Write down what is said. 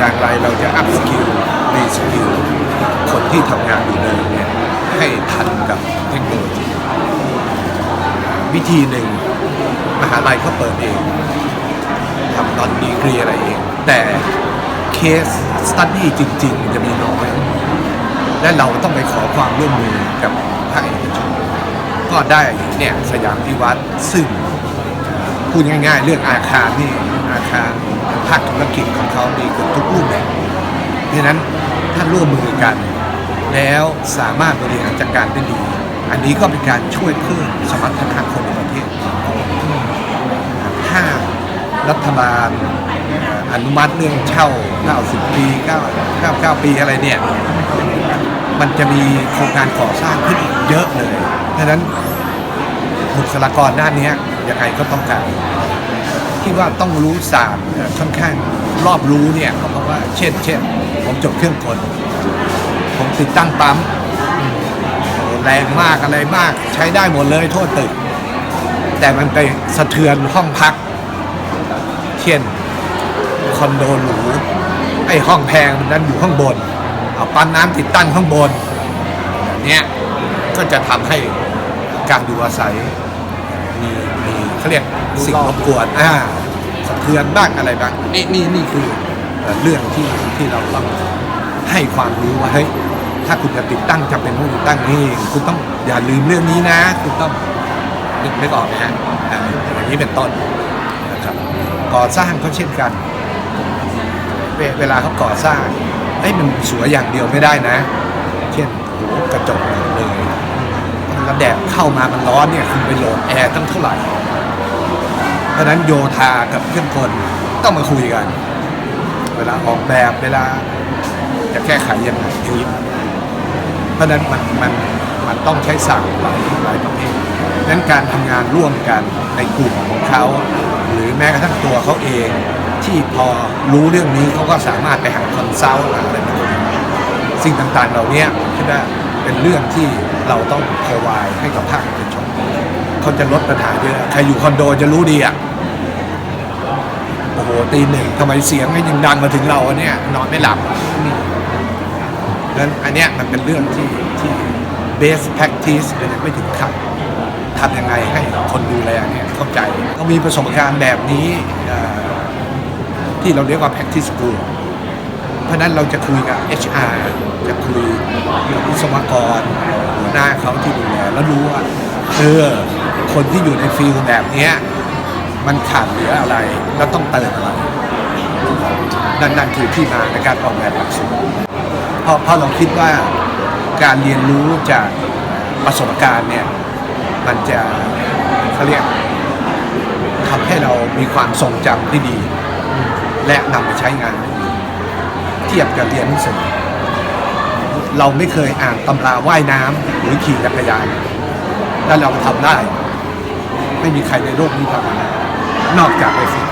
อย่างไรเราจะอัพสกิลรีสกิลคนที่ทำงานอยู่เดิมเนี่ยให้ทันกับเทคโนโลยีวิธีหนึ่งมหาลัยเขาเปิดเองทำตอนดีกรีอะไรเอง แต่เคสสตัดดี้จริงๆ จะมีน้อย และเราต้องไปขอความร่วมมือกับภาคเอกชนก็ได้เนี่ยสยามพิวัตรซึ่ง พูดง่าย ๆ เรื่องอาคารนี่อาคารภาคธุรกิจของเขามีเกือบทุกรูปแบบเพราะฉะนั้นถ้าร่วมมือกัน แล้วสามารถบริหารจัดการได้ดี อันนี้ก็เป็นการช่วยเพิ่มสมรรถนะคนในประเทศถ้ารัฐบาลอนุมัติเรื่องเช่า 90 ปี 9 99ปีอะไรเนี่ย มันจะมีโครงการก่อสร้างขึ้นเยอะเลยเพราะฉะนั้นบุคลากรด้านนี้ ยังไงก็ต้องการที่ว่าต้องรู้ศาสตร์ค่อนข้างรอบรู้เนี่ยเพราะว่าเช่นเช่นผมจบเครื่องกลผมติดตั้งปั๊มแรงมากอะไรมากใช้ได้หมดเลยทั่วตึก แต่มันไปสะเทือนห้องพัก เช่นคอนโดหรูไอ้ห้องแพงมันนั้นอยู่ข้างบนเอาปั๊มน้ำติดตั้งข้างบนเนี้ยก็จะทำให้การอยู่อาศัย เขาเรียกสิ่งรบกวนอ่าสะเทือนบ้างอะไรบ้างนี่นี่นี่คือเอ่อเรื่องที่ที่เราต้องให้ความรู้ว่าเฮ้ยถ้าคุณจะติดตั้งจำเป็นต้องติดตั้งนี่คุณต้องอย่าลืมเรื่องนี้นะ คุณต้องนึกไม่ออกนะฮะอ่าอย่างนี้เป็นต้นนะครับก่อสร้างก็เช่นกันเวเวลาเขาก่อสร้างเอ้ยมันสวยอย่างเดียวไม่ได้นะ เช่นโอ้โหกระจกเลยแล้วแดดเข้ามามันร้อนเนี่ยคุณไปโหลดแอร์ตั้งเท่าไหร่เพ ราะนั้นโยธากับเครื่องกลต้องมาคุยกัน เวลาออกแบบเวลาจะแก้ไขยังไงอย่างนี้เพราะนั้นมันมันมันต้องใช้สั่งหลายหลายประเภทดังนั้นการทำงานร่วมกันในกลุ่มของเขา หรือแม้กระทั่งตัวเขาเอง ที่พอรู้เรื่องนี้เขาก็สามารถไปหาคอนซัลท์หาอะไรแบบนี้สิ่งต่างๆ เหล่านี้คิดว่าเป็นเรื่องที่เราต้องพอวายให้กับภาคเอกชนเขาจะลดปัญหาเยอะใครอยู่คอนโดจะรู้ดีอะ โอ้โหตีหนึ่งทำไมเสียงมันยังดังมาถึงเราเนี่ยนอนไม่หลับนี่งั้นอันเนี้ยมันเป็นเรื่องที่ที่ best practice มันยังไม่ถึงขั้นทำยังไงให้คนดูแลเนี่ยเข้าใจต้องมีประสบการณ์แบบนี้ที่เราเรียกว่า practice school เพราะฉะนั้นเราจะคุยกับ HR จะคุยกับวิศวกรหัวหน้าเขาที่ดูแลแล้วรู้ว่าเออคนที่อยู่ในฟิลแบบเนี้ย มันขาดเหลืออะไร แล้วต้องเติมอะไร นั่นนั่นคือที่มาในการออกแบบหลักสูตรเพราะเพราะเราคิดว่าการเรียนรู้จากประสบการณ์เนี่ย มันจะเขาเรียกทำให้เรามีความทรงจำที่ดี และนำไปใช้งาน เทียบกับเรียนหนังสือเราไม่เคยอ่านตำราว่ายน้ำหรือขี่จักรยานแล้วเราทำได้ ไม่มีใครในโลกนี้ทำได้ นอกจากไปฝึก